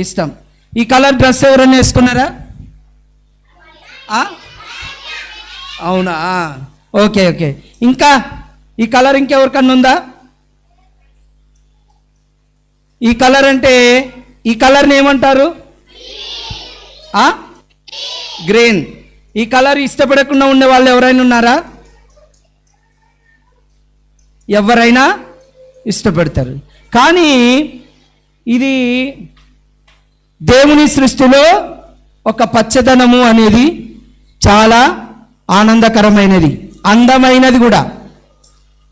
ఇష్టం. ఈ colour dress ఎవరైనా వేసుకున్నారా? అవునా? Okay okay. ఇంకా ఈ కలర్ ఇంకెవరికన్నా ఉందా? ఈ కలర్ అంటే ఈ కలర్ని ఏమంటారు? గ్రీన్. ఈ కలర్ ఇష్టపడకుండా ఉండే వాళ్ళు ఎవరైనా ఉన్నారా? ఎవరైనా ఇష్టపడతారు. కానీ ఇది దేవుని సృష్టిలో ఒక పచ్చదనము అనేది చాలా ఆనందకరమైనది అందమైనది కూడా.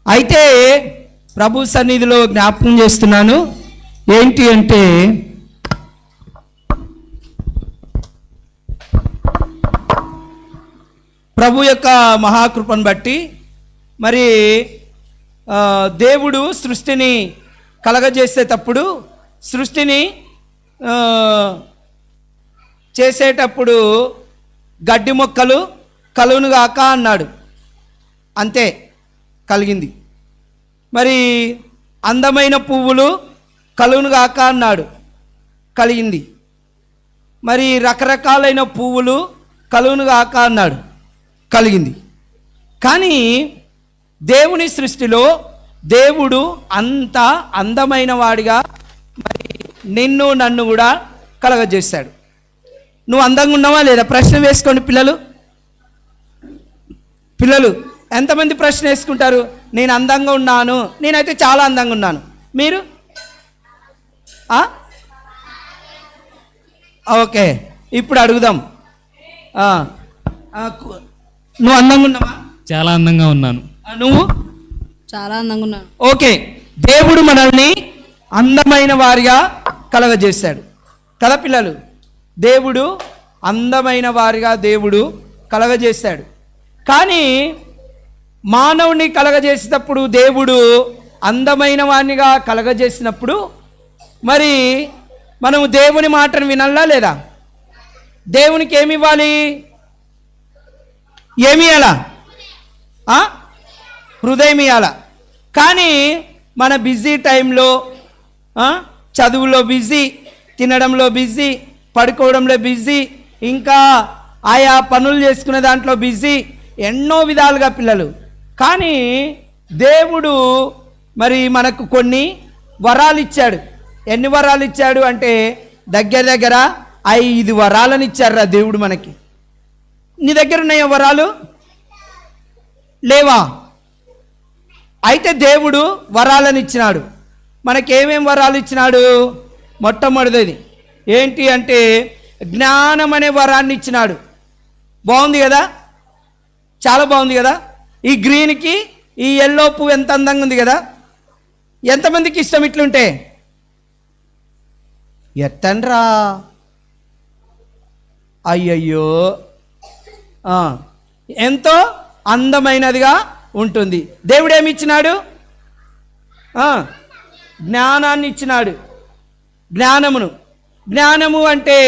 అయితే ప్రభు సన్నిధిలో జ్ఞాపకం చేస్తున్నాను ఏంటి అంటే ప్రభు యొక్క మహాకృపను బట్టి మరి దేవుడు సృష్టిని కలగజేసేటప్పుడు సృష్టిని చేసేటప్పుడు గడ్డి మొక్కలు కలునుగాక అన్నాడు. అంతే కలిగింది. మరి అందమైన పువ్వులు కలునుగాక అన్నాడు. కలిగింది. మరి రకరకాలైన పువ్వులు కలునుగాక అన్నాడు. కలిగింది. కానీ దేవుని సృష్టిలో దేవుడు అంత అందమైన వాడిగా నిన్ను నన్ను కూడా కలగజేశాడు నువ్వు అందంగా ఉన్నావా లేదా? ప్రశ్న వేసుకోండి పిల్లలు. పిల్లలు ఎంతమంది ప్రశ్న వేసుకుంటారు? నేను అందంగా ఉన్నాను. నేనైతే చాలా అందంగా ఉన్నాను. మీరు? ఆ? ఓకే ఇప్పుడు అడుగుదాం. నువ్వు అందంగా ఉన్నావా? చాలా అందంగా ఉన్నాను. నువ్వు? చాలా అందంగా ఉన్నాను. ఓకే దేవుడు మనల్ని అందమైన వారిగా కలగజేశాడు. కదా పిల్లలు దేవుడు అందమైన వారిగా దేవుడు కలగజేశాడు. కానీ మానవుని కలగజేసేటప్పుడు దేవుడు అందమైన వారినిగా కలగజేసినప్పుడు మరి మనము దేవుని మాటను వినాలా లేదా? దేవునికి ఏమి ఇవ్వాలి? ఏమి ఇవ్వాలా హృదయం ఇవ్వాల కానీ మన బిజీ టైంలో చదువులో బిజీ తినడంలో బిజీ పడుకోవడంలో బిజీ ఇంకా ఆయా పనులు చేసుకునే దాంట్లో బిజీ ఎన్నో విధాలుగా పిల్లలు. కానీ దేవుడు మరి మనకు కొన్ని వరాలు ఇచ్చాడు. ఎన్ని వరాలు ఇచ్చాడు అంటే దగ్గర దగ్గర ఐదు వరాలను ఇచ్చారా దేవుడు మనకి. నీ దగ్గర ఉన్నాయో వరాలు? లేవా? అయితే దేవుడు వరాలను ఇచ్చినాడు. మనకేమేం వరాలు ఇచ్చినాడు? మొట్టమొదటిది ఏంటి అంటే జ్ఞానం అనే వరాన్ని ఇచ్చినాడు. బాగుంది కదా? చాలా బాగుంది కదా? ఈ గ్రీన్కి ఈ ఎల్లో పువ్వు ఎంత అందంగా ఉంది కదా? ఎంతమందికి ఇష్టం ఇట్లుంటే? ఎత్తండ్రా అయ్యయ్యో. ఎంతో అందమైనదిగా ఉంటుంది. దేవుడు ఏమి ఇచ్చినాడు జ్ఞానాన్ని ఇచ్చినాడు. జ్ఞానమును. జ్ఞానము అంటే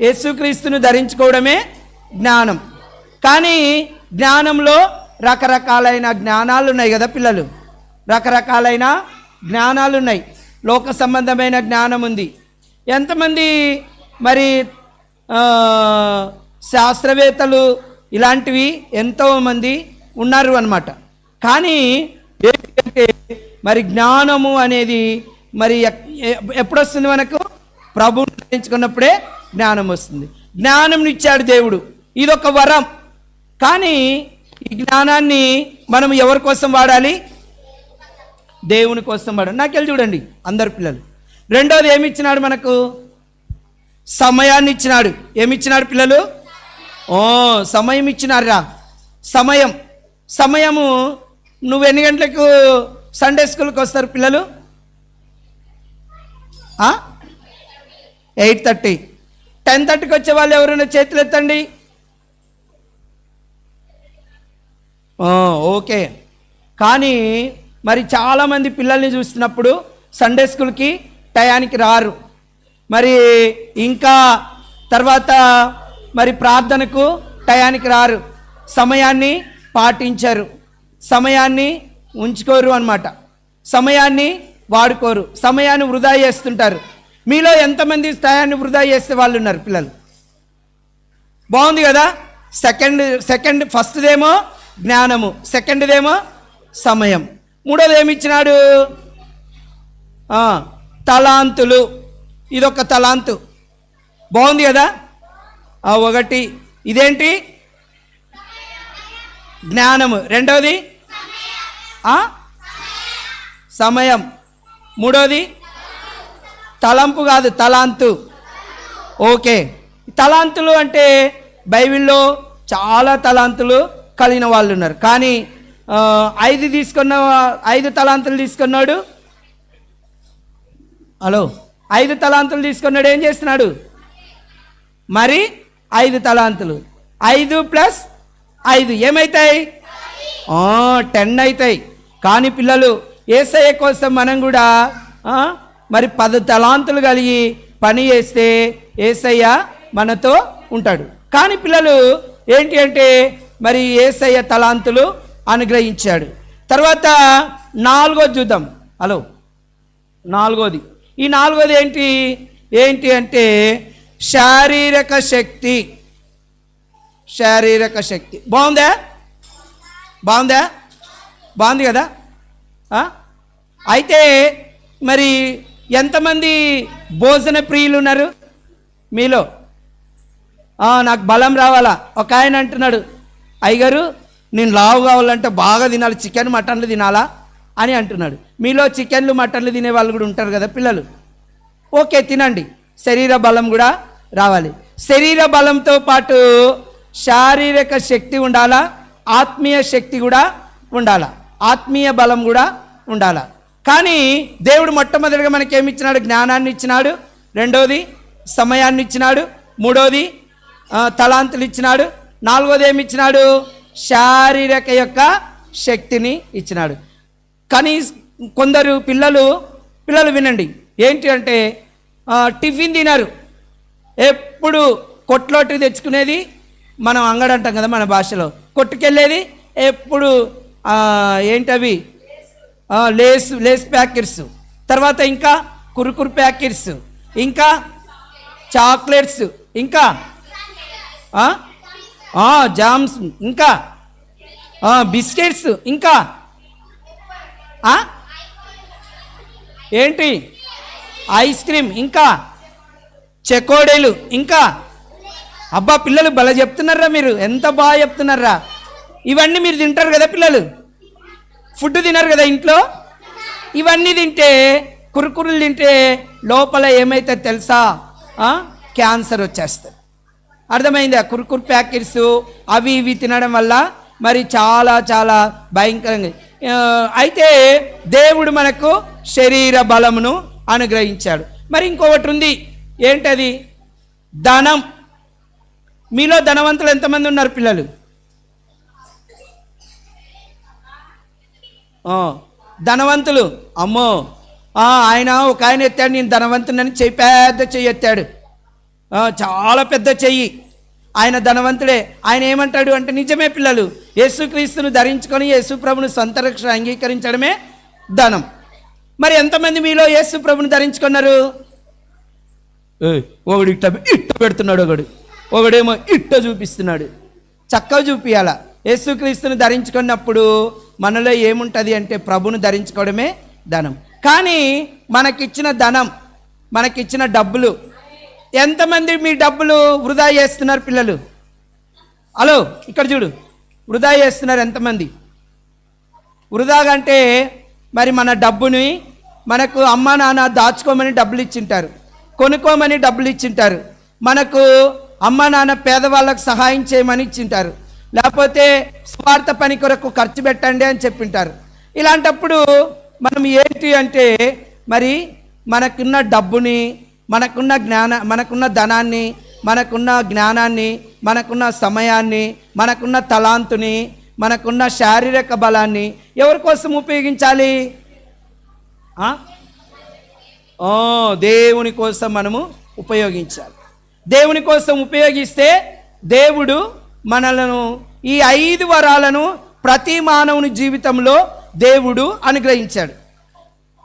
యేసుక్రీస్తును ధరించుకోవడమే జ్ఞానం. కానీ జ్ఞానంలో రకరకాలైన జ్ఞానాలు ఉన్నాయి కదా పిల్లలు. రకరకాలైన జ్ఞానాలు ఉన్నాయి లోక సంబంధమైన జ్ఞానం ఉంది ఎంతమంది మరి శాస్త్రవేత్తలు ఇలాంటివి ఎంతోమంది ఉన్నారు అన్నమాట. కానీ ఏంటంటే మరి జ్ఞానము అనేది మరి ఎక్- ఎప్పుడు వస్తుంది మనకు? ప్రభువుని ధరించుకున్నప్పుడే జ్ఞానం వస్తుంది. జ్ఞానం ఇచ్చాడు దేవుడు. ఇదొక వరం. కానీ ఈ జ్ఞానాన్ని మనం ఎవరి కోసం వాడాలి? దేవుని కోసం వాడాలి. నాకెళ్ళి చూడండి అందరు పిల్లలు. రెండోది ఏమి ఇచ్చినాడు మనకు? సమయాన్ని ఇచ్చినాడు ఏమి ఇచ్చినాడు పిల్లలు? ఓ సమయం ఇచ్చినారా సమయం. సమయము నువ్వు ఎన్ని గంటలకు సండే స్కూల్కి వస్తారు పిల్లలు? Eight thirty. టెన్ థర్టీకి వచ్చే వాళ్ళు ఎవరైనా చేతులు ఎత్తండి? ఓకే. కానీ మరి చాలామంది పిల్లల్ని చూస్తున్నప్పుడు సండే స్కూల్కి టయానికి రారు. మరి ఇంకా తర్వాత మరి ప్రార్థనకు టయానికి రారు. సమయాన్ని పాటించరు. సమయాన్ని ఉంచుకోరు అన్నమాట. సమయాన్ని వాడుకోరు. సమయాన్ని వృధా చేస్తుంటారు. మీలో ఎంతమంది స్థాయాన్ని వృధా చేస్తే వాళ్ళు ఉన్నారు పిల్లలు? బాగుంది కదా? సెకండ్ సెకండ్ ఫస్ట్దేమో జ్ఞానము సెకండ్దేమో సమయం. మూడోది ఏమిచ్చినాడు? తలాంతులు. ఇదొక తలాంతు. బాగుంది కదా? ఒకటి. ఇదేంటి? జ్ఞానము. రెండవది సమయం. మూడోది? తలంపు కాదు తలాంతు. ఓకే. తలాంతులు అంటే బైబిల్లో చాలా తలాంతులు కలిగిన వాళ్ళు ఉన్నారు. కానీ ఐదు తీసుకున్న ఐదు తలాంతులు తీసుకున్నాడు? హలో. ఐదు తలాంతులు తీసుకున్నాడు ఏం చేస్తున్నాడు? మరి ఐదు తలాంతులు. ఐదు ప్లస్ ఐదు ఏమవుతాయి టెన్ అవుతాయి కానీ పిల్లలు ఏసయ్య కోసం మనం కూడా మరి పద తలాంతులు కలిగి పని చేస్తే ఏసయ్య మనతో ఉంటాడు. కానీ పిల్లలు ఏంటి అంటే మరి ఏసయ్య తలాంతులు అనుగ్రహించాడు. తర్వాత నాలుగోది చూద్దాం హలో నాలుగోది. ఈ నాలుగోది ఏంటి? ఏంటి అంటే శారీరక శక్తి. శారీరక శక్తి. బాగుందా? బాగుందా? బాగుంది కదా? అయితే మరి ఎంతమంది భోజన ప్రియులు ఉన్నారు? మీలో? నాకు బలం రావాలా? ఒక ఆయన అంటున్నాడు అయ్యగారు నేను లావు కావాలంటే బాగా తినాలి చికెన్ మటన్లు తినాలా? అని అంటున్నాడు. మీలో చికెన్లు మటన్లు తినే వాళ్ళు కూడా ఉంటారు కదా పిల్లలు? ఓకే తినండి. శరీర బలం కూడా రావాలి. శరీర బలంతో పాటు శారీరక శక్తి ఉండాలా? ఆత్మీయ శక్తి కూడా ఉండాలా? ఆత్మీయ బలం కూడా ఉండాలి. కానీ దేవుడు మొట్టమొదటిగా మనకేమిచ్చినాడు? జ్ఞానాన్ని ఇచ్చినాడు రెండోది సమయాన్ని ఇచ్చినాడు మూడోది తలాంతులు ఇచ్చినాడు నాలుగోది ఏమి ఇచ్చినాడు శారీరక యొక్క శక్తిని ఇచ్చినాడు. కానీ కొందరు పిల్లలు పిల్లలు వినండి. ఏంటి అంటే టిఫిన్ తినరు. ఎప్పుడు కొట్లోటి తెచ్చుకునేది? మనం అంగడంటాం కదా మన భాషలో. కొట్టుకెళ్ళేది? ఎప్పుడు ఏంటవి లేస్ లేస్ ప్యాకెట్స్. తర్వాత ఇంకా కురుకురు ప్యాకెట్స్. ఇంకా చాక్లెట్స్. ఇంకా? జామ్స్. ఇంకా? బిస్కెట్స్. ఇంకా? ఏంటి? Ice cream. ఇంకా? చెకోడీలు. ఇంకా? అబ్బా పిల్లలు భలే చెప్తున్నారా మీరు? ఎంత బాగా చెప్తున్నారా? ఇవన్నీ మీరు తింటారు కదా పిల్లలు? ఫుడ్ తినరు కదా ఇంట్లో? ఇవన్నీ తింటే కురుకురులు తింటే లోపల ఏమైతే తెలుసా? క్యాన్సర్ వచ్చేస్తుంది. అర్థమైందా? కురుకురు ప్యాకెట్స్ అవి ఇవి తినడం వల్ల మరి చాలా చాలా భయంకరంగా అయితే దేవుడు మనకు శరీర బలమును అనుగ్రహించాడు. మరి ఇంకొకటి ఉంది. ఏంటది? ధనం. మీలో ధనవంతులు ఎంతమంది ఉన్నారు పిల్లలు? ధనవంతులు. అమ్మో. ఆయన ఒక ఆయన ఎత్తాడు నేను ధనవంతునని చెయ్యి పెద్ద చెయ్యి ఎత్తాడు. చాలా పెద్ద చెయ్యి. ఆయన ధనవంతుడే. ఆయన ఏమంటాడు అంటే నిజమే పిల్లలు యేసుక్రీస్తును ధరించుకొని యేసుప్రభును సొంత అంగీకరించడమే ధనం. మరి ఎంతమంది మీలో యేసుప్రభుని ధరించుకున్నారు? ఒకడు ఇట్ట ఇట్ట పెడుతున్నాడు ఒకడు. ఒకడేమో ఇట్ట చూపిస్తున్నాడు. చక్కగా చూపించాల యేసుక్రీస్తుని ధరించుకున్నప్పుడు మనలో ఏముంటుంది అంటే ప్రభుని ధరించుకోవడమే ధనం. కానీ మనకిచ్చిన ధనం మనకిచ్చిన డబ్బులు ఎంతమంది మీ డబ్బులు వృధా చేస్తున్నారు పిల్లలు? హలో ఇక్కడ చూడు. వృధా చేస్తున్నారు ఎంతమంది? వృధాగా అంటే మరి మన డబ్బుని మనకు అమ్మ నాన్న దాచుకోమని డబ్బులు ఇచ్చింటారు కొనుక్కోమని డబ్బులు ఇచ్చింటారు మనకు అమ్మ నాన్న పేదవాళ్ళకు సహాయం చేయమని ఇచ్చింటారు. లేకపోతే స్వార్థ పని కొరకు ఖర్చు పెట్టండి అని చెప్పింటారు. ఇలాంటప్పుడు మనం ఏంటి అంటే మరి మనకున్న డబ్బుని మనకున్న జ్ఞాన మనకున్న ధనాన్ని మనకున్న జ్ఞానాన్ని మనకున్న సమయాన్ని మనకున్న తలాంతుని మనకున్న శారీరక బలాన్ని ఎవరి కోసం ఉపయోగించాలి? ఓ, దేవుని కోసం మనము ఉపయోగించాలి. దేవుని కోసం ఉపయోగిస్తే దేవుడు మనలను ఈ ఐదు వరాలను ప్రతి మానవుని జీవితంలో దేవుడు అనుగ్రహించాడు.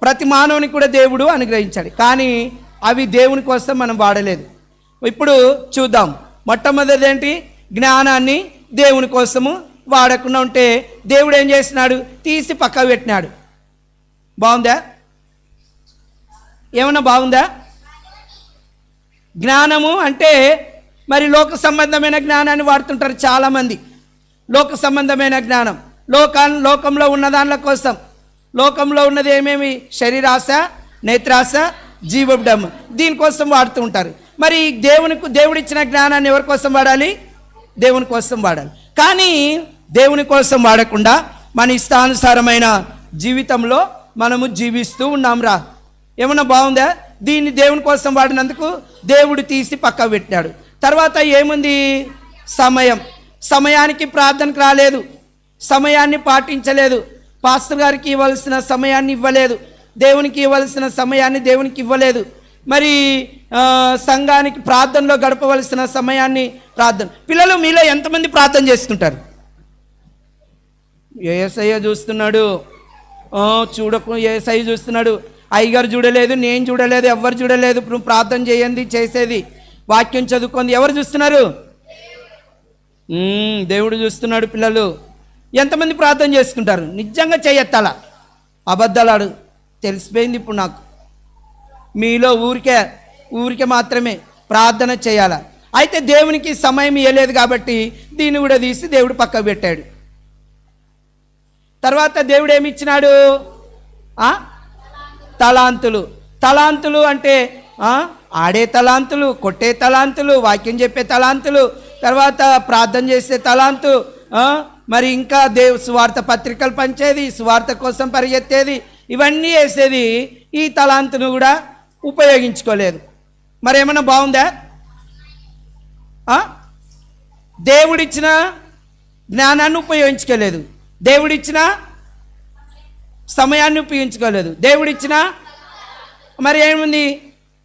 ప్రతి మానవుని కూడా దేవుడు అనుగ్రహించాడు. కానీ అవి దేవుని కోసం మనం వాడలేదు. ఇప్పుడు చూద్దాం. మొట్టమొదటి ఏంటి? జ్ఞానాన్ని దేవుని కోసము వాడకుండా ఉంటే దేవుడు ఏం చేస్తున్నాడు? తీసి పక్కకు పెట్టినాడు. బాగుందా? ఏమన్నా బాగుందా? జ్ఞానము అంటే మరి లోక సంబంధమైన జ్ఞానాన్ని వాడుతుంటారు చాలామంది. లోక సంబంధమైన జ్ఞానం. లోకా లోకంలో ఉన్న దానిల కోసం. లోకంలో ఉన్నది ఏమేమి? శరీరాశ నేత్రాశ జీవబ్డమ్ దీనికోసం వాడుతూ ఉంటారు. మరి దేవునికి దేవుడిచ్చిన జ్ఞానాన్ని ఎవరి కోసం వాడాలి? దేవుని కోసం వాడాలి. కానీ దేవుని కోసం వాడకుండా మన ఇష్టానుసారమైన జీవితంలో మనము జీవిస్తూ ఉన్నాం రా. ఏమన్నా బాగుందా? దీన్ని దేవుని కోసం వాడినందుకు దేవుడు తీసి పక్క పెట్టాడు తర్వాత ఏముంది? సమయం. సమయానికి ప్రార్థనకు రాలేదు. సమయాన్ని పాటించలేదు. పాస్టర్ గారికి ఇవ్వాల్సిన సమయాన్ని ఇవ్వలేదు. దేవునికి ఇవ్వాల్సిన సమయాన్ని దేవునికి ఇవ్వలేదు. మరి సంఘానికి ప్రార్థనలో గడపవలసిన సమయాన్ని ప్రార్థన. పిల్లలు మీలో ఎంతమంది ప్రార్థన చేస్తుంటారు ఏసయ్య చూస్తున్నాడు. చూడకు ఏసయ్య చూస్తున్నాడు. అయ్యగారు చూడలేదు నేను చూడలేదు ఎవరు చూడలేదు. ఇప్పుడు ప్రార్థన చేయండి చేసేది. వాక్యం చదువుకుంది. ఎవరు చూస్తున్నారు? దేవుడు చూస్తున్నాడు పిల్లలు. ఎంతమంది ప్రార్థన చేసుకుంటారు? నిజంగా చేయెత్తాల? అబద్ధాలాడు. తెలిసిపోయింది ఇప్పుడు నాకు. మీలో ఊరికే ఊరికే మాత్రమే ప్రార్థన చేయాల? అయితే దేవునికి సమయం ఇవ్వలేదు కాబట్టి దీన్ని కూడా తీసి దేవుడు పక్కకు పెట్టాడు. తర్వాత దేవుడు ఏమి ఇచ్చినాడు తలాంతులు. తలాంతులు అంటే ఆడే తలాంతులు కొట్టే తలాంతులు వాక్యం చెప్పే తలాంతులు తర్వాత ప్రార్థన చేసే తలాంతు మరి ఇంకా దేవ్ సువార్త పత్రికలు పంచేది సువార్త కోసం పరిగెత్తేది ఇవన్నీ వేసేది ఈ తలాంతును కూడా ఉపయోగించుకోలేదు. మరి ఏమన్నా బాగుందా దేవుడిచ్చిన జ్ఞానాన్ని ఉపయోగించుకోలేదు. దేవుడిచ్చిన సమయాన్ని ఉపయోగించుకోలేదు. దేవుడిచ్చిన మరి ఏముంది?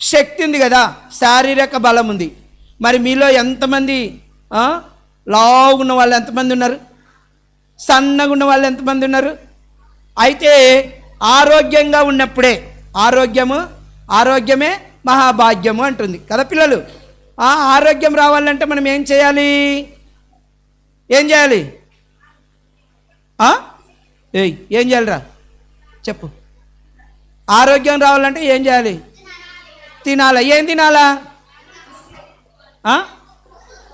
శక్తి ఉంది కదా శారీరక బలం ఉంది. మరి మీలో ఎంతమంది లావుగున్న వాళ్ళు ఎంతమంది ఉన్నారు? సన్నగా ఉన్న వాళ్ళు ఎంతమంది ఉన్నారు? అయితే ఆరోగ్యంగా ఉన్నప్పుడే ఆరోగ్యము ఆరోగ్యమే మహాభాగ్యము అంటుంది. కదా పిల్లలు? ఆ ఆరోగ్యం రావాలంటే మనం ఏం చేయాలి? ఏం చేయాలి? ఏయ్ ఏం చేయాలిరా? చెప్పు. ఆరోగ్యం రావాలంటే ఏం చేయాలి? తినాలా? ఏం తినాలా?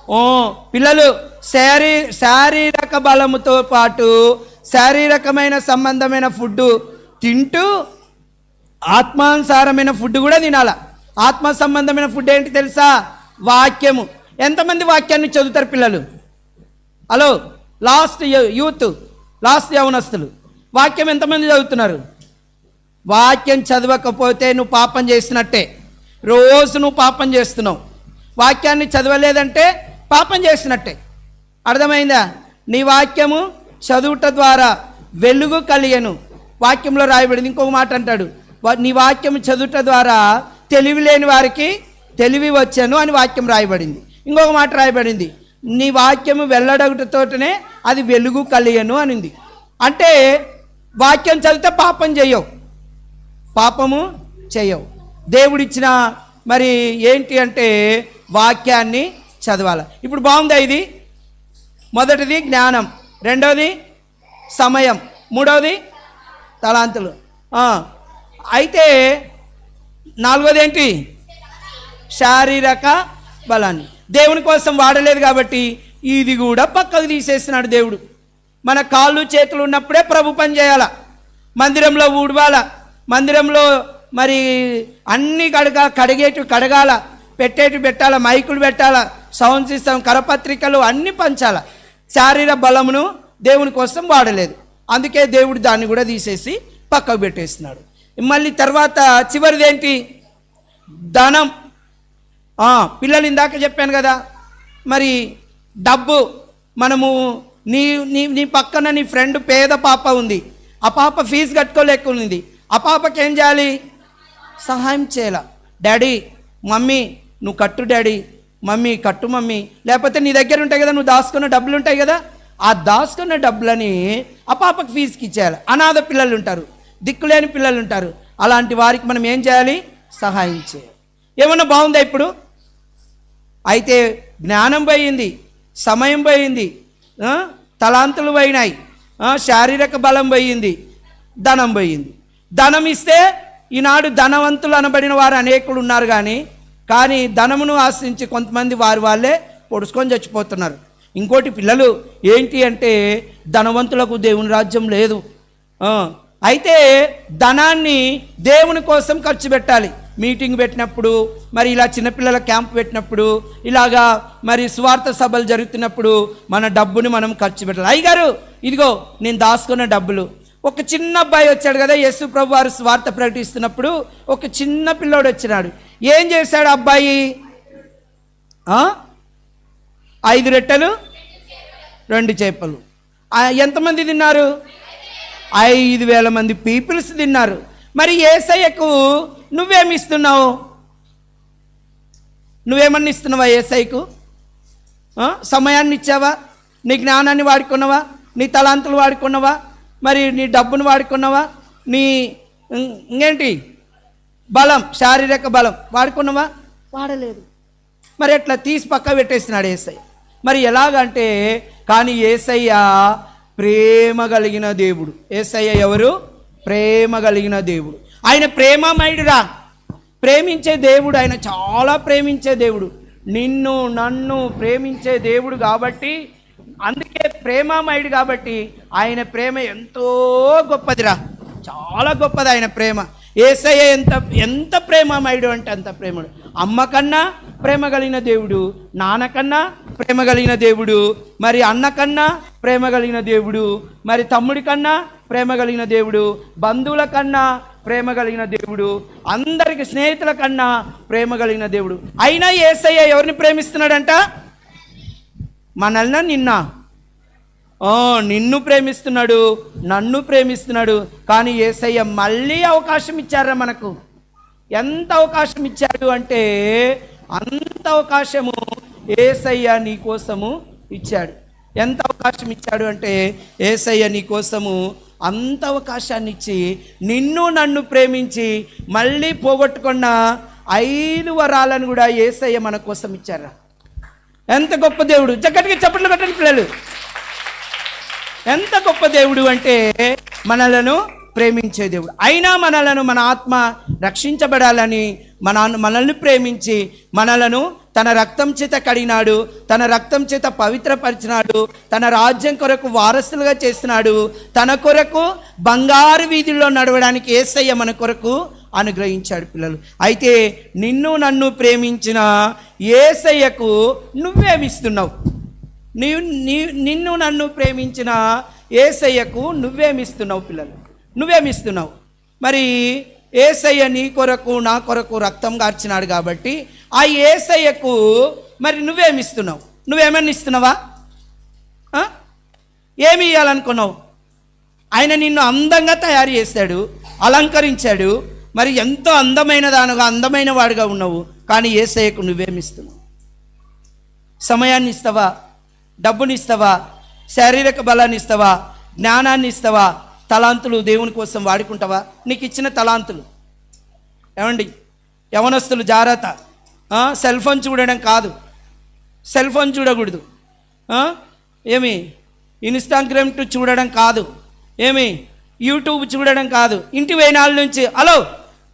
ఓ పిల్లలు శారీ శారీరక బలముతో పాటు శారీరకమైన సంబంధమైన ఫుడ్ తింటూ ఆత్మానుసారమైన ఫుడ్ కూడా తినాల? ఆత్మ సంబంధమైన ఫుడ్ ఏంటి తెలుసా? వాక్యము. ఎంతమంది వాక్యాన్ని చదువుతారు పిల్లలు? Hello last you- youth last యవనస్తులు. వాక్యం ఎంతమంది చదువుతున్నారు? వాక్యం చదవకపోతే నువ్వు పాపం చేసినట్టే. రోజు నువ్వు పాపం చేస్తున్నావు. వాక్యాన్ని చదవలేదంటే పాపం చేసినట్టే. అర్థమైందా? నీ వాక్యము చదువుట ద్వారా వెలుగు కలియను వాక్యంలో రాయబడింది ఇంకొక మాట అంటాడు. నీ వాక్యం చదువుట ద్వారా తెలివి లేని వారికి తెలివి వచ్చాను అని వాక్యం రాయబడింది. ఇంకొక మాట రాయబడింది. నీ వాక్యము వెళ్ళడగటతోటనే అది వెలుగు కలియను అనింది. అంటే వాక్యం చదివితే పాపం చేయవు. పాపము చేయవు. దేవుడిచ్చిన మరి ఏంటి అంటే వాక్యాన్ని చదవాలి. ఇప్పుడు బాగుందా ఇది? మొదటిది జ్ఞానం రెండవది సమయం మూడవది తలాంతులు. అయితే నాలుగోది ఏంటి శారీరక బలాన్ని. దేవుని కోసం వాడలేదు కాబట్టి ఇది కూడా పక్కకు తీసేస్తున్నాడు దేవుడు. మన కాళ్ళు చేతులు ఉన్నప్పుడే ప్రభు పని చేయాల? మందిరంలో ఊడవాల? మందిరంలో మరి అన్ని కడగా కడిగేటి కడగాల పెట్టేటి పెట్టాల మైకులు పెట్టాల సౌండ్ సిస్టమ్ కరపత్రికలు అన్ని పంచాల. శారీర బలమును దేవుని కోసం వాడలేదు. అందుకే దేవుడు దాన్ని కూడా తీసేసి పక్కకు పెట్టేస్తున్నాడు. మళ్ళీ తర్వాత చివరిదేంటి ధనం. పిల్లలు ఇందాక చెప్పాను కదా. మరి డబ్బు. మనము నీ నీ నీ పక్కన నీ ఫ్రెండ్ పేద పాప ఉంది. ఆ పాప ఫీజు కట్టుకోలేకునింది ఆ పాపకి ఏం చేయాలి? సహాయం చేయాల. డాడీ మమ్మీ నువ్వు కట్టు డాడీ మమ్మీ కట్టు మమ్మీ. లేకపోతే నీ దగ్గర ఉంటాయి కదా నువ్వు దాచుకున్న డబ్బులు ఉంటాయి కదా ఆ దాచుకున్న డబ్బులని ఆ పాపకి ఫీజుకి ఇచ్చేయాలి. అనాథ పిల్లలు ఉంటారు దిక్కులేని పిల్లలు ఉంటారు. అలాంటి వారికి మనం ఏం చేయాలి? సహాయం చేయాలి. ఏమన్నా బాగుందా ఇప్పుడు? అయితే జ్ఞానం పోయింది సమయం పోయింది తలాంతులు పోయినాయి శారీరక బలం పోయింది ధనం పోయింది. ధనం ఇస్తే ఈనాడు ధనవంతులు అనబడిన వారు అనేకులు ఉన్నారు కానీ కానీ ధనమును ఆశించి కొంతమంది వారి వాళ్ళే పొడుచుకొని చచ్చిపోతున్నారు. ఇంకోటి పిల్లలు ఏంటి అంటే ధనవంతులకు దేవుని రాజ్యం లేదు. అయితే ధనాన్ని దేవుని కోసం ఖర్చు పెట్టాలి. మీటింగ్ పెట్టినప్పుడు మరి ఇలా చిన్నపిల్లల క్యాంప్ పెట్టినప్పుడు ఇలాగా మరి స్వార్థ సభలు జరుగుతున్నప్పుడు మన డబ్బుని మనం ఖర్చు పెట్టాలి. అయ్యగారు ఇదిగో నేను దాచుకున్న డబ్బులు. ఒక చిన్న అబ్బాయి వచ్చాడు కదా యేసు ప్రభు వారు స్వార్థ ప్రకటిస్తున్నప్పుడు ఒక చిన్న పిల్లోడు వచ్చినాడు. ఏం చేశాడు అబ్బాయి? ఐదు రెట్టెలు రెండు చేపలు. ఎంతమంది తిన్నారు? ఐదు వేల మంది పీపుల్స్ తిన్నారు. మరి ఏసయ్యకు నువ్వేమి ఇస్తున్నావు నువ్వేమన్నా ఇస్తున్నావా ఏసైకు సమయాన్ని ఇచ్చావా? నీ జ్ఞానాన్ని వాడుకున్నావా? నీ తలాంతులు వాడుకున్నావా? మరి నీ డబ్బును వాడుకున్నావా? నీ ఇంకేంటి? బలం శారీరక బలం వాడుకున్నావా? వాడలేదు. మరి ఎట్లా తీసి పక్క పెట్టేసినాడు ఏసయ్య. మరి ఎలాగంటే కానీ ఏసయ్య ప్రేమ కలిగిన దేవుడు. ఏసయ్య ఎవరు? ప్రేమ కలిగిన దేవుడు. ఆయన ప్రేమమయుడురా. ప్రేమించే దేవుడు ఆయన చాలా ప్రేమించే దేవుడు. నిన్ను నన్ను ప్రేమించే దేవుడు కాబట్టి అందుకే ప్రేమమయుడు కాబట్టి ఆయన ప్రేమ ఎంతో గొప్పదిరా. చాలా గొప్పది ఆయన ప్రేమ. ఏసయ్య ఎంత ఎంత ప్రేమమయుడు అంటే అంత ప్రేమడు. అమ్మ కన్నా ప్రేమ కలిగిన దేవుడు నాన్నకన్నా ప్రేమ కలిగిన దేవుడు మరి అన్న కన్నా ప్రేమ కలిగిన దేవుడు మరి తమ్ముడి కన్నా ప్రేమ కలిగిన దేవుడు బంధువుల కన్నా ప్రేమ కలిగిన దేవుడు అందరికి స్నేహితుల కన్నా ప్రేమ కలిగిన దేవుడు. అయినా ఏసయ్య ఎవరిని ప్రేమిస్తున్నాడంట? మనల్ని నిన్న నిన్ను ప్రేమిస్తున్నాడు నన్ను ప్రేమిస్తున్నాడు కానీ ఏసయ్య మళ్ళీ అవకాశం ఇచ్చారా మనకు? ఎంత అవకాశం ఇచ్చాడు అంటే అంత అవకాశము ఏసయ్య నీ కోసము ఇచ్చాడు. ఎంత అవకాశం ఇచ్చాడు అంటే ఏసయ్య నీ కోసము అంత అవకాశాన్ని ఇచ్చి నిన్ను నన్ను ప్రేమించి మళ్ళీ పోగొట్టుకున్న ఐదు వరాలను కూడా ఏసయ్య మన కోసం ఇచ్చారా? ఎంత గొప్ప దేవుడు? చక్కటిగా చప్పట్లు కట్టండి పిల్లలు. ఎంత గొప్ప దేవుడు అంటే మనలను ప్రేమించే దేవుడు. అయినా మనలను మన ఆత్మ రక్షించబడాలని మన మనల్ని ప్రేమించి మనలను తన రక్తం చేత కడిగినాడు తన రక్తం చేత పవిత్రపరిచినాడు తన రాజ్యం కొరకు వారసులుగా చేసినాడు తన కొరకు బంగారు వీధుల్లో నడవడానికి ఏసయ్య మన కొరకు అనుగ్రహించాడు పిల్లలు. అయితే నిన్ను నన్ను ప్రేమించిన ఏసయ్యకు నువ్వేమిస్తున్నావు? నీవు నీ నిన్ను నన్ను ప్రేమించిన ఏసయ్యకు నువ్వేమిస్తున్నావు పిల్లలు? నువ్వేమిస్తున్నావు? మరి ఏసయ్య నీ కొరకు నా కొరకు రక్తం కార్చినాడు కాబట్టి ఆ ఏసయ్యకు మరి నువ్వేమిస్తున్నావు? నువ్వేమన్నా ఇస్తున్నావా ఏమి ఇవ్వాలనుకున్నావు ఆయన నిన్ను అందంగా తయారు చేశాడు అలంకరించాడు మరి ఎంతో అందమైన దానిగా అందమైన వాడిగా ఉన్నావు. కానీ ఏసయ్యకు నువ్వేమిస్తున్నావు? సమయాన్ని ఇస్తావా డబ్బుని ఇస్తావా శారీరక బలాన్ని ఇస్తావా జ్ఞానాన్ని ఇస్తావా తలాంతులు దేవుని కోసం వాడుకుంటావా? నీకు ఇచ్చిన తలాంతులు. ఏమండి? యవనస్తులు జాగ్రత్త సెల్ ఫోన్ చూడడం కాదు. సెల్ ఫోన్ చూడకూడదు. ఏమి? ఇన్స్టాగ్రామ్ టు చూడడం కాదు. ఏమి? యూట్యూబ్ చూడడం కాదు. ఇంటి వేనాళ్ళ నుంచి. హలో!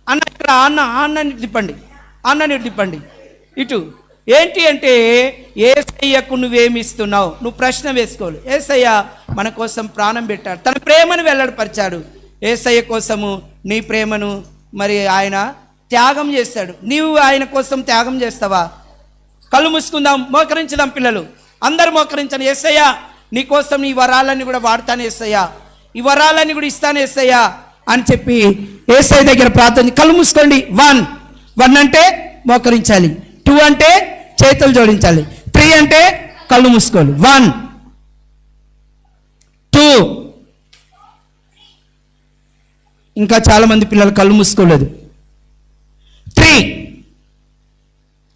అన్న ఇక్కడ అన్న అన్న అన్నని తిప్పండి. అన్నని ఇటు తిప్పండి ఇటు ఏంటి అంటే ఏసయ్యకు నువ్వేమి ఇస్తున్నావు నువ్వు ప్రశ్న వేసుకోవాలి. ఏసయ్య మన కోసం ప్రాణం పెట్టాడు. తన ప్రేమను వెల్లడిపరిచాడు. ఏసయ్య కోసము నీ ప్రేమను మరి ఆయన త్యాగం చేశాడు. నీవు ఆయన కోసం త్యాగం చేస్తావా? కళ్ళు మూసుకుందాం మోకరించుదాం పిల్లలు. అందరు మోకరించను ఎస్సయ్యా నీకోసం ఈ వరాలన్నీ కూడా వాడతాను ఎస్సయ్యా ఈ వరాలన్నీ కూడా ఇస్తాను ఎస్సయ్యా అని చెప్పి ఏసఐ దగ్గర ప్రార్థన కళ్ళు మూసుకోండి. వన్ వన్ అంటే మోకరించాలి. టూ అంటే చేతులు జోడించాలి. త్రీ అంటే కళ్ళు మూసుకోవాలి. వన్. టూ. ఇంకా చాలామంది పిల్లలు కళ్ళు మూసుకోలేదు. త్రీ.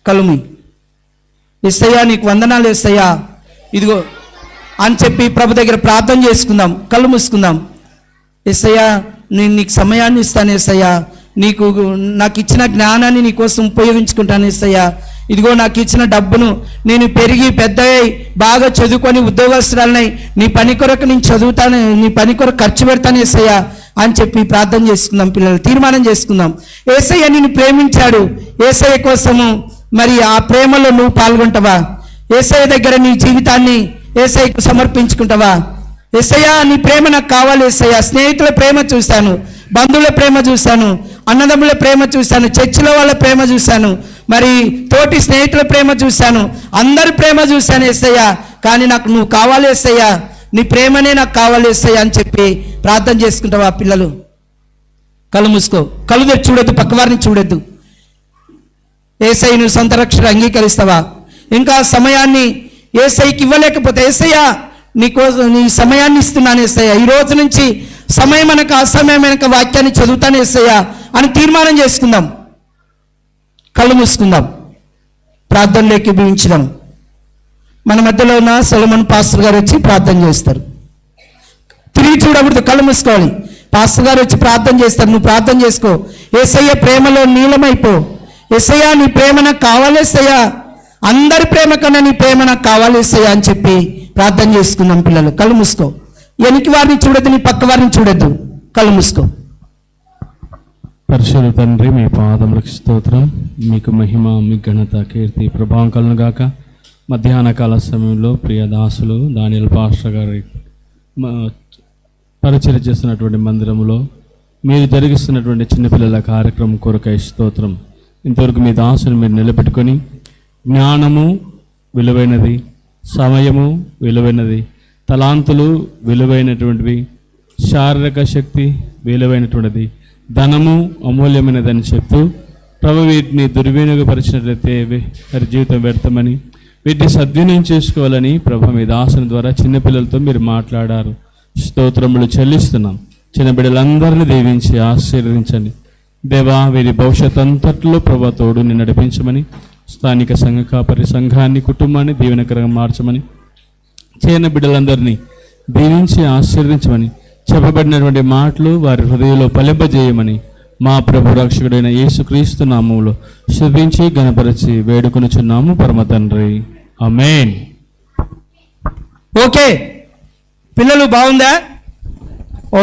కళ్ళు మూయి. నీకు వందనాలు ఇస్తయ్యా ఇదిగో అని చెప్పి ప్రభు దగ్గర ప్రార్థన చేసుకుందాం. కళ్ళు మూసుకుందాం. ఎస్సయ్యా నేను నీకు సమయాన్ని ఇస్తాను ఎస్సయ్యా నీకు నాకు ఇచ్చిన జ్ఞానాన్ని నీ కోసం ఉపయోగించుకుంటాను ఇస్తయ్యా ఇదిగో నాకు ఇచ్చిన డబ్బును నేను పెరిగి పెద్దయ్యి బాగా చదువుకొని ఉద్యోగస్తురాలనై నీ పని కొరకు నేను చదువుతాను నీ పని కొరకు ఖర్చు పెడతాను ఏసయ్యా అని చెప్పి ప్రార్థన చేసుకుందాం పిల్లలు తీర్మానం చేసుకుందాం. ఏసయ్య నిన్ను ప్రేమించాడు ఏసయ్య కోసము మరి ఆ ప్రేమలో నువ్వు పాల్గొంటావా? ఏసయ్య దగ్గర నీ జీవితాన్ని ఏసయ్యకు సమర్పించుకుంటావా? ఏసయ్య నీ ప్రేమ నాకు కావాలి ఏసయ్య. స్నేహితుల ప్రేమ చూశాను బంధువుల ప్రేమ చూశాను అన్నదమ్ముల ప్రేమ చూశాను చర్చిలో వాళ్ళ ప్రేమ చూశాను మరి తోటి స్నేహితుల ప్రేమ చూశాను అందరి ప్రేమ చూశాను ఎస్సయ్య కానీ నాకు నువ్వు కావాలి ఎస్సయ్య నీ ప్రేమనే నాకు కావాలి ఎస్సయ్య అని చెప్పి ప్రార్థన చేసుకుంటావా పిల్లలు. కళ్ళు మూసుకో. కళ్ళు తెరిచి చూడొద్దు పక్కవారిని చూడొద్దు. ఏసై నువ్వు సొంత రక్షణ అంగీకరిస్తావా? ఇంకా సమయాన్ని ఏసైకి ఇవ్వలేకపోతే ఏసయ్య నీ కోసం నీ సమయాన్ని ఇస్తున్నాను ఏసయ్య. ఈ రోజు నుంచి సమయం అనక అసమయం వెనక వాక్యాన్ని చదువుతాను ఏసయ్య. అని తీర్మానం చేసుకుందాం. కళ్ళు మూసుకుందాం. ప్రార్థనలోకి బిగించుదాం మన మధ్యలో ఉన్న సొలమన్ పాస్టర్ గారు వచ్చి ప్రార్థన చేస్తారు. తిరిగి చూడకూడదు కళ్ళు మూసుకోవాలి. పాస్టర్ గారు వచ్చి ప్రార్థన చేస్తారు నువ్వు ప్రార్థన చేసుకో. ఏసయ్య ప్రేమలో నీలమైపో. ఏసయ్య నీ ప్రేమ నాకు కావాలి ఏసయ్య. అందరి ప్రేమ కన్నా నీ ప్రేమ నాకు కావాలి ఏసయ్య అని చెప్పి ప్రార్థన చేసుకుందాం పిల్లలు. కళ్ళు మూసుకో. వెనికి వారిని చూడద్దు నీ పక్క వారిని చూడొద్దు. కళ్ళు మూసుకో. పరిశుద్ధ తండ్రి మీ పాదములకు స్తోత్రం. మీకు మహిమ మీ ఘనత కీర్తి ప్రభావం కలను గాక మధ్యాహ్న కాల సమయంలో ప్రియ దాసులు దానిల పాస్టర్ గారి పరిచయం చేస్తున్నటువంటి మందిరంలో మీరు జరిగిస్తున్నటువంటి చిన్నపిల్లల కార్యక్రమం కొరకై స్తోత్రం. ఇంతవరకు మీ దాసుని మీరు నిలబెట్టుకొని జ్ఞానము విలువైనది సమయము విలువైనది తలాంతులు విలువైనటువంటివి శారీరక శక్తి విలువైనటువంటిది ధనము అమూల్యమైనదని చెప్తూ ప్రభు వీటిని దుర్వినియోగపరిచినట్లయితే వారి జీవితం వ్యర్థమని. వీటిని సద్వినియోగం చేసుకోవాలని ప్రభు మీ ఆసన ద్వారా చిన్నపిల్లలతో మీరు మాట్లాడారు. స్తోత్రములు చెల్లిస్తున్నాం. చిన్న బిడ్డలందరినీ దీవించి ఆశీర్వదించండి. దేవా వీరి భవిష్యత్ అంతట్లో ప్రభా నిన్ను నడిపించమని స్థానిక సంఘ కాపరి సంఘాన్ని కుటుంబాన్ని దీవెనకరంగా మార్చమని చేయని బిడ్డలందరినీ దీవించి ఆశీర్వదించమని చెప్పబడినటువంటి మాటలు వారి హృదయంలో ఫలింపజేయమని మా ప్రభు రక్షకుడైన యేసుక్రీస్తు నామములో శుభించి గణపరిచి వేడుకొనుచున్నాము పరమ తండ్రి. Amen okay. పిల్లలు బాగుందా?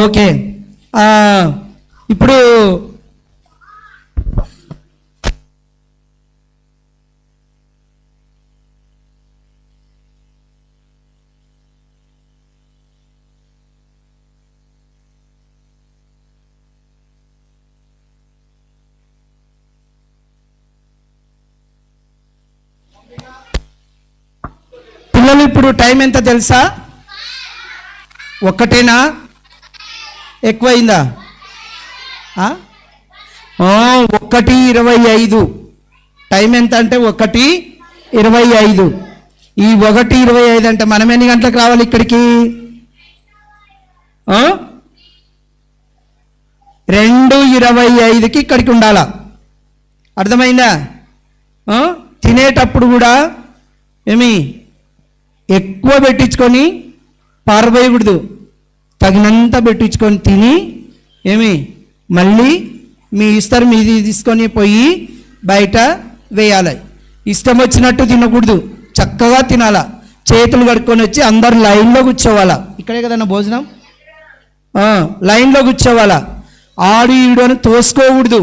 ఓకే. ఇప్పుడు ఇప్పుడు టైం ఎంత తెలుసా? ఒక్కటేనా? ఎక్కువైందా? ఒకటి ఇరవై ఐదు. టైం ఎంత అంటే ఒకటి ఇరవై ఐదు. ఈ ఒకటి ఇరవై ఐదు అంటే మనం ఎన్ని గంటలకు రావాలి ఇక్కడికి? రెండు ఇరవై ఐదుకి ఇక్కడికి ఉండాలా? అర్థమైందా? తినేటప్పుడు కూడా ఏమి? ఎక్కువ పెట్టించుకొని పారబోయకూడదు తగినంత పెట్టించుకొని తిని ఏమి? మళ్ళీ మీ ఇస్తారు మీది తీసుకొని పోయి బయట వేయాలి. ఇష్టం వచ్చినట్టు తినకూడదు. చక్కగా తినాలా. చేతులు కడుక్కొని వచ్చి అందరు లైన్లో కూర్చోవాలా. ఇక్కడే కదన్నా భోజనం? లైన్లో కూర్చోవాలా. ఆడు ఈడు అని తోసుకోకూడదు.